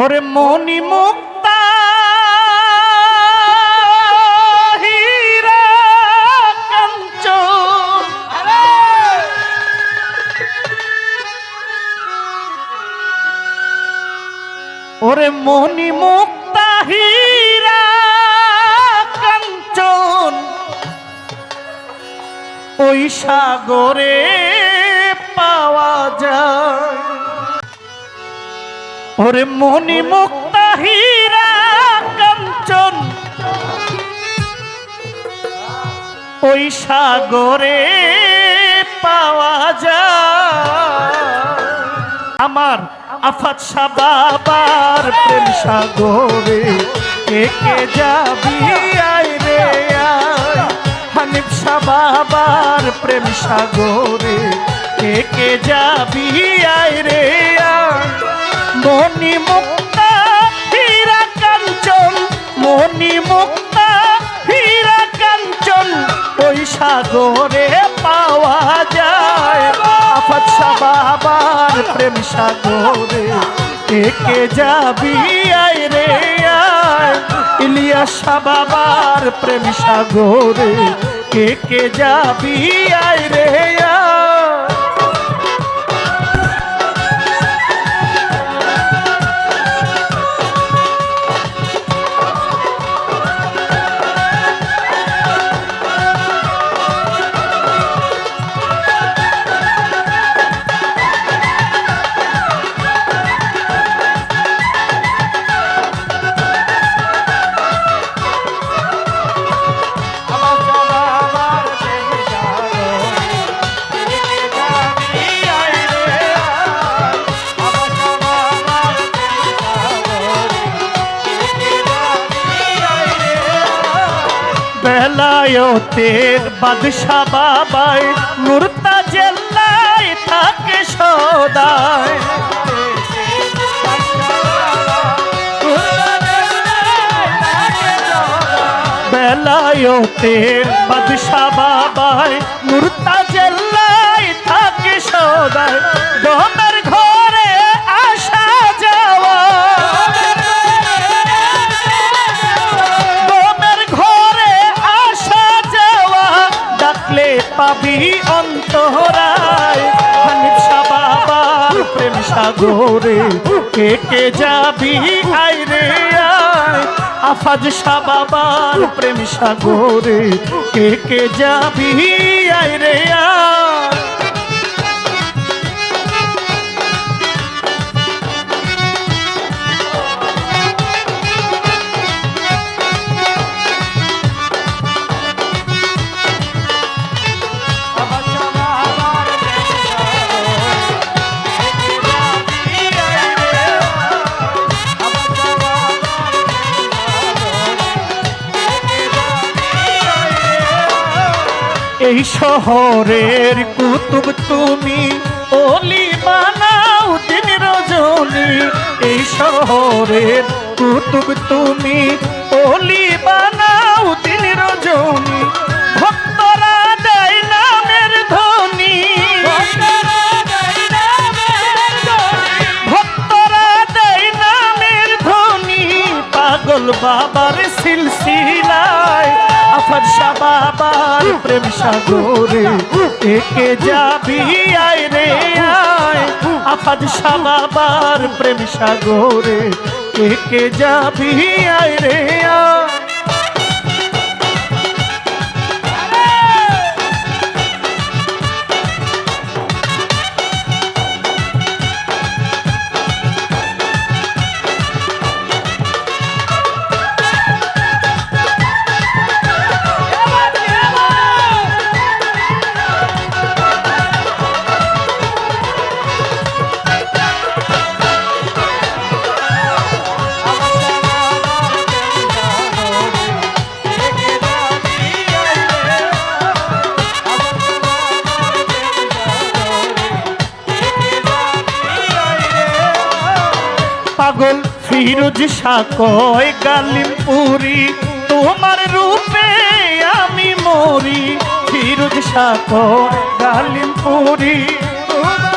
ওরে মনি মুক্তা ওরে মনি মুক্তা হীরা কাঞ্চন। ওই সাগরে পাওয়া যায়। ওরে মনি মুক্তা হীরা কাঞ্চন। ওই সাগরে পাওয়া যায়। আমার আফাত বাবার প্রেম সাগরে একে যাবি আয় রে আয়। হানিফ বাবার প্রেম সাগরে একে যাবি আয় রে আয়। মনি মুক্তা, হীরা কাঞ্চন। মনি মুক্তা, হীরা কাঞ্চন। ওই সাগরে পাওয়া যায়। শাহ বাবার প্রেম সাগরে। একে যাবি আয় রে আয়। ইলিয়াস বাবার প্রেম সাগরে। কে যাবি আয় রে আয়। বেলায়তের বাদশা বাবাই নুরতা জেলায় থাকে সদায় বেলায়তের বাদশা বাবাই নুরতা প্রেম সাগরে কে কে যাবি? আই রে আফাজ শাহ বাবার প্রেম সাগরে কে কে যাবি? আই রে, আয়। এই শহরের কুতুব তুমি, অলি বানাও দিন রজনী। এই শহরের কুতুব তুমি, অলি বানাও দিন রজনী। বাবার সিলসিলায় আফার শাহ বাবার প্রেম সাগরে, একে যাবি আয় রে আয়। আফাদ শাহ বাবার প্রেম সাগরে, একে যাবি আয় রে পাগল ফিরোজ সাকয় কালিমপুরি তোমার রূপে আমি মরি ফিরোজ সাকয় কালিমপুরি তোমার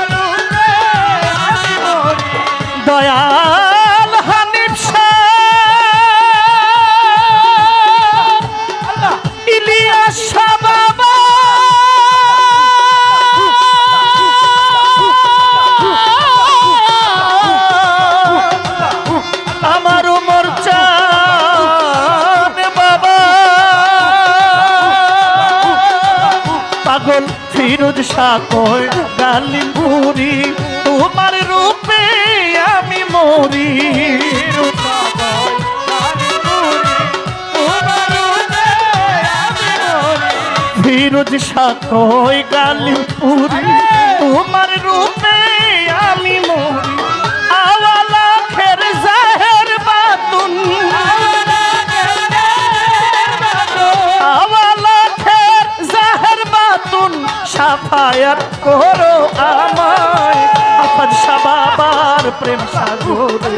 ফিরোজ সাকয় গালিমপুরি তোমার রূপে আমি মরি। ফিরোজ সাকর গালি পুরি তোমার প্রেম সাগরে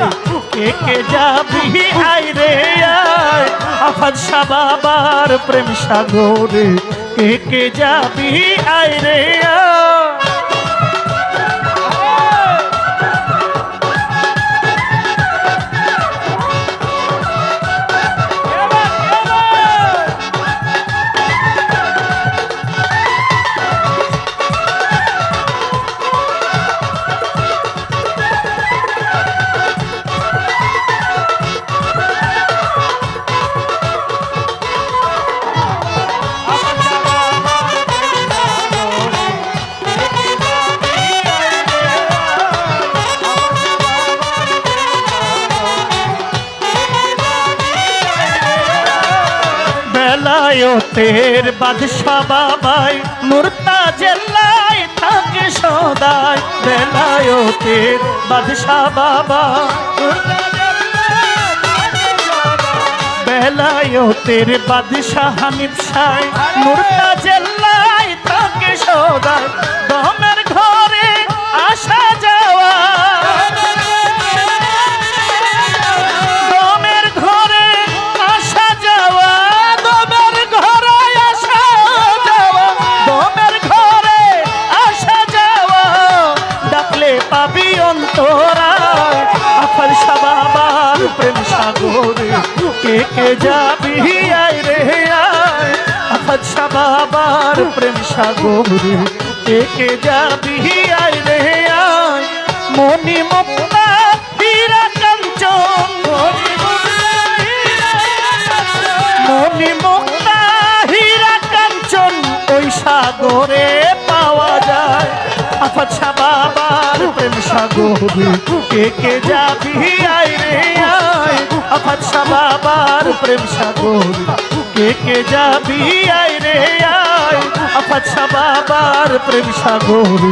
কে কে যাবি? আই রে, আয়। আফাদ সাবাবার প্রেম সাগরে কে কে যাবি? আই রে, আয়। বেলায়তের বাদশা বাবাই মুরতা জেলায় থাকে সদাই, বেলায়তের বাদশা বাবা। বেলায়তের বাদশা হানিফ সাই মুরতা জেলায় থাকে সদাই আফার সাবাবার প্রেম সাগরে, কে কে যাবি আয় রে আয়? মনি মুক্তা হীরা কাঞ্চন। মনি মুক্তা হীরা কাঞ্চন, ওই সাগরে পাওয়া যায়। আফাচ্ছা বাবার প্রেম সাগরে, কে কে যাবি আয় রে আয়? আফাচ্ছা বাবার প্রেম সাগরে কে কে যাবি? আয় রে, আয়। আফাচ্ছা বাবার প্রেম সাগরে,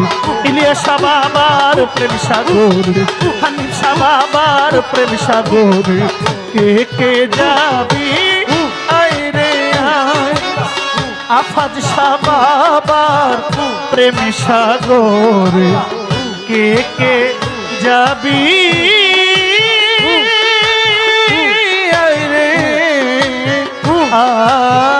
ইলিয়াসা বাবার প্রেম সাগরে, হানিফা বাবার প্রেম সাগরে। কে কে যাবি? আয় রে, আয়। আফাজ বাবার প্রেম সাগরে। কে কে যাবি? ಆ